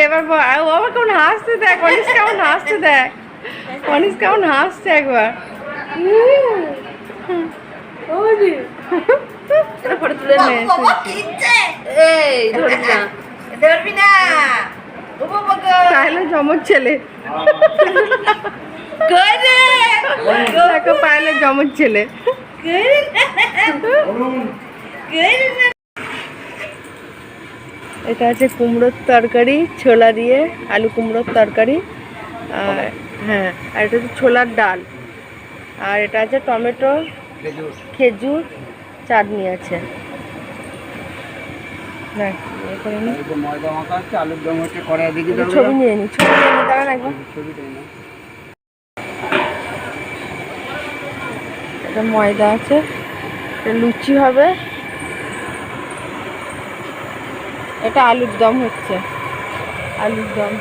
এবার ব- ও আবার কেমন হাসতে দেখ অনিস কেমন হাসতে দেখ। অনিস কেমন হাসছে একবার। ফটো তুলে নে এই না। ধরবি না। তাহলে জমজ ছেলে। জমজ এটা আছে কুমড়োর তরকারি ছোলা দিয়ে আলু কুমড়োর তরকারি আর হ্যাঁ আর এটা হচ্ছে ছোলার ডাল। আর এটা আছে টমেটো খেজুর। চাটনি আছে। ছবি নিয়ে নি ছবি নিয়ে নি দাঁড়ান একবার। এটা ময়দা আছে এটা লুচি হবে। এটা আলুর দম হচ্ছে। আলুর দম।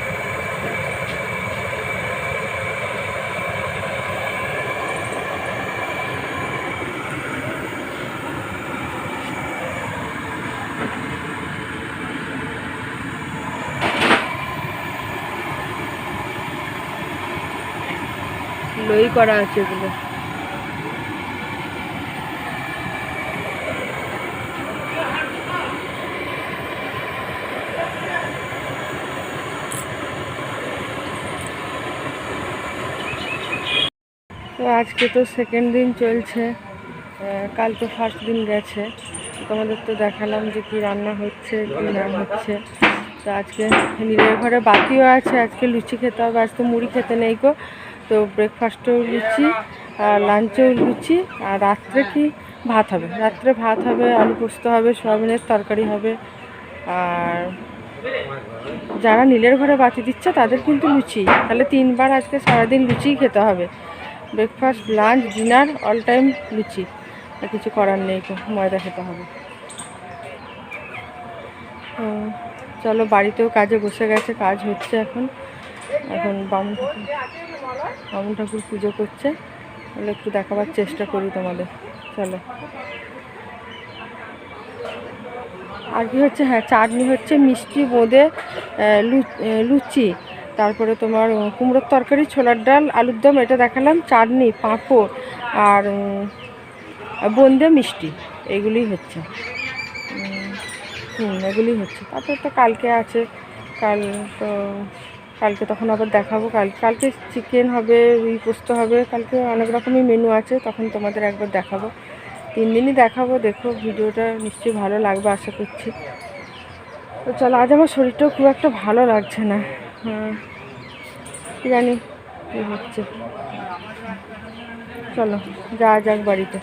লই করা আছে এগুলো। তো আজকে তো সেকেন্ড দিন চলছে। কাল তো ফার্স্ট দিন গেছে। তোমাদের তো দেখালাম যে কি রান্না হচ্ছে, কী না হচ্ছে। তো আজকে নিজের ঘরে বাকিও আছে। আজকে লুচি খেতে হবে। আজকে মুড়ি খেতে নেই গো। তো ব্রেকফাস্টেও লুচি আর লাঞ্চেও লুচি। আর রাত্রে কি? ভাত হবে। রাত্রে ভাত হবে, আলু পোস্ত হবে, সয়াবিনের তরকারি হবে। আর যারা নীলের ঘরে বাতি দিচ্ছে, তাদের কিন্তু লুচি। তাহলে তিনবার আজকে সারাদিন লুচিই খেতে হবে। Breakfast lunch dinner all time লুচি। আর কিছু করার নেই তো, ময়দা খেতে হবে। চলো, বাড়িতেও কাজে বসে গেছে, কাজ হচ্ছে এখন। এখন বামুন ঠাকুর বামুন ঠাকুর পুজো করছে। তাহলে একটু দেখাবার চেষ্টা করি তোমাদের। চলো। আর কি হচ্ছে? হ্যাঁ চাটনি হচ্ছে মিষ্টি বোঁদে লুচি। তারপরে তোমার কুমড়োর তরকারি, ছোলার ডাল, আলুর দম, এটা দেখালাম, চাটনি, পাঁপড় আর বোঁদে মিষ্টি এগুলি হচ্ছে। হুম এগুলি হচ্ছে। তারপরে তো কালকে আছে, কাল তো, কালকে তখন আবার দেখাবো, কাল, কালকে চিকেন হবে, রুই পোস্ত হবে, কালকে অনেক রকমই মেনু আছে, তখন তোমাদের একবার দেখাবো। তিন দিনই দেখাবো, দেখো, ভিডিওটা নিশ্চয়ই ভালো লাগবে, আশা করছি। তো চলো, আজ আমার শরীরটাও খুব একটা ভালো লাগছে না। হ্যাঁ জানি কী হচ্ছে চলো যা যাক বাড়িতে।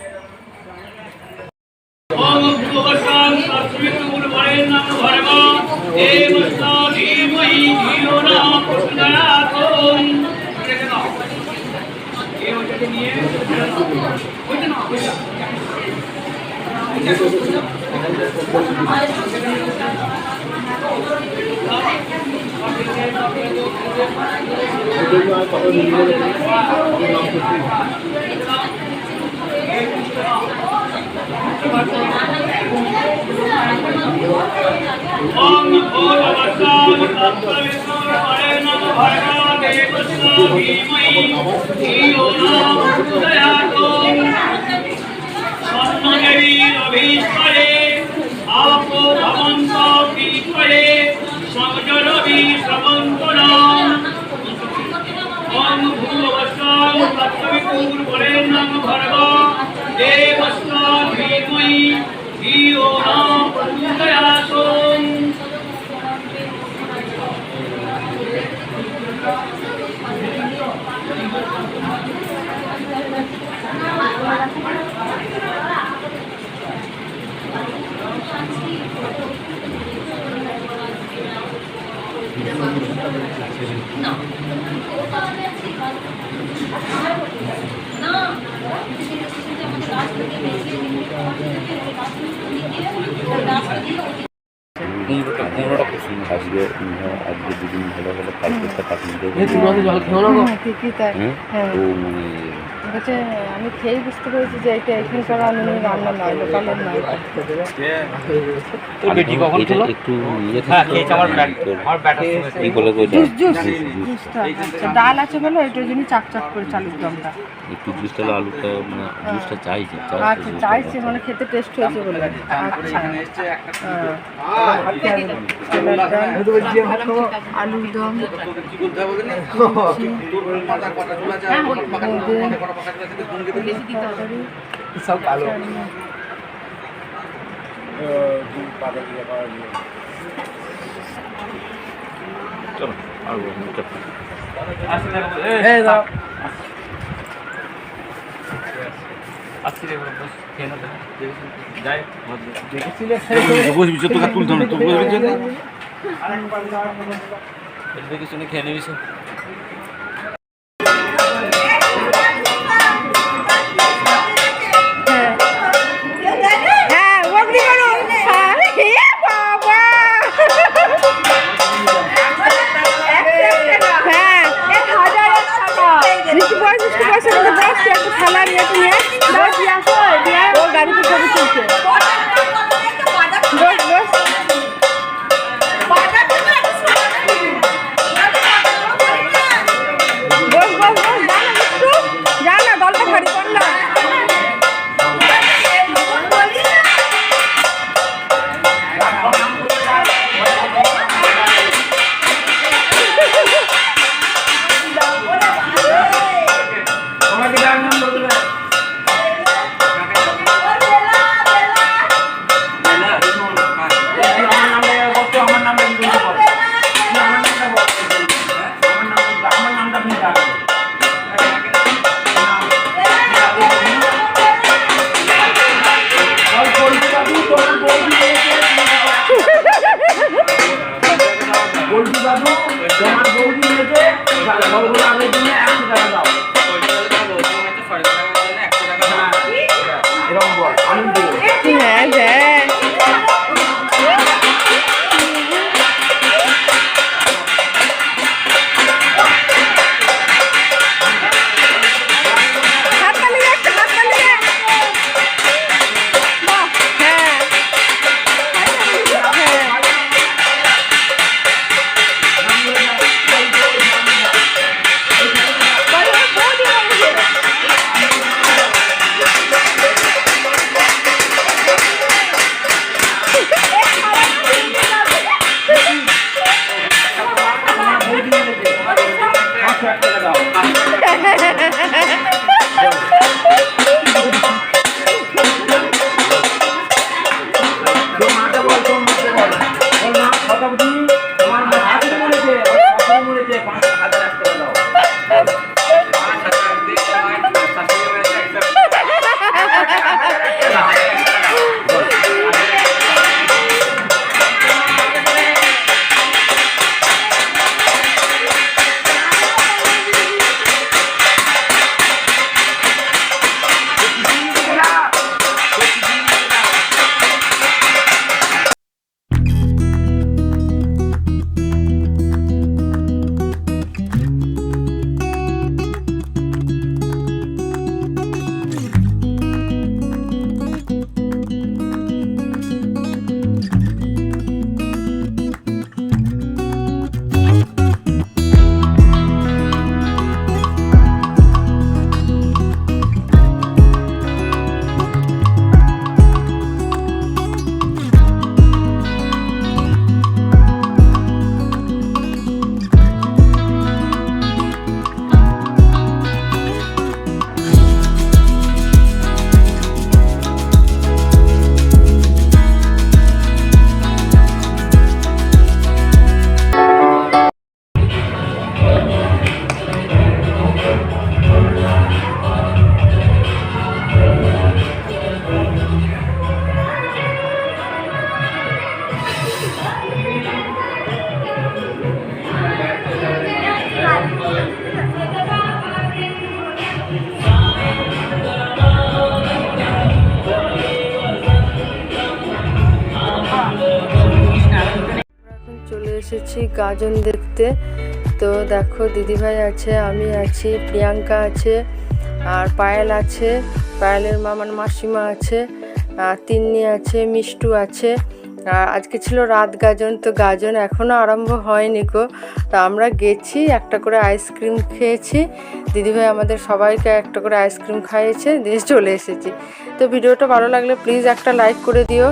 স্বর্ণদেবীর অভীশ্বরে আপো ভবন্ত বিশ্বরে সংযরবি শ্রবন্তরাম ওম ভূর্ভুবস্বং তত্ত্ববিতুর্বরেণ্যং ভর্গ দেবস্য ধীমহি ধিয়ো ন প্রচোদয়াৎ কুমড়োটা কুমড়োটা খুব সুন্দর আজকে উম, আজকে দুদিন ভালো ভালো কালকে একটা পাঠিয়ে দেবো জল খেও না গো ঠিকই তাই হুম? হ্যাঁ ও মানে বলছে আমি খেয়েই বুঝতে পেরেছি যে এটা এখানকার আনুনি রান্না নয় লোকালের নয় বেটি কখন খেলো? একটু ইয়ে হ্যাঁ খেয়েছে আমার আমার এই বলে জুস জুস জুস, জুস। জুসটা আচ্ছা ডাল আছে বলে? ওইটার জন্য চাক চাক করে চালুর দমটা। একটু জুসটা আলুটা মানে জুসটা চাইছে আচ্ছা চাইছে মানে খেতে টেস্ট হয়েছে বলে। আচ্ছা। হ্যাঁ। আলুর দম সব ভালো চলো আর বলব না, চলো। এই দাও দেখেছিলে? বসবি তো তুলতে হবে তোকে বসবি তো এটা কিছু না খেয়ে চলে এসেছি গাজন দেখতে। তো দেখো, দিদিভাই আছে, আমি আছি, প্রিয়াঙ্কা আছে, আর পায়েল আছে, পায়েলের মা মানে মাসিমা আছে, আর তিন্নি আছে, মিষ্টু আছে। আর আজকে ছিল রাত গাজন, তো গাজন এখনও আরম্ভ হয়নি গো। তা আমরা গেছি, একটা করে আইসক্রিম খেয়েছি। দিদিভাই আমাদের সবাইকে একটা করে আইসক্রিম খাইয়েছে, দিয়ে চলে এসেছি। তো ভিডিওটা ভালো লাগলে প্লিজ একটা লাইক করে দিও।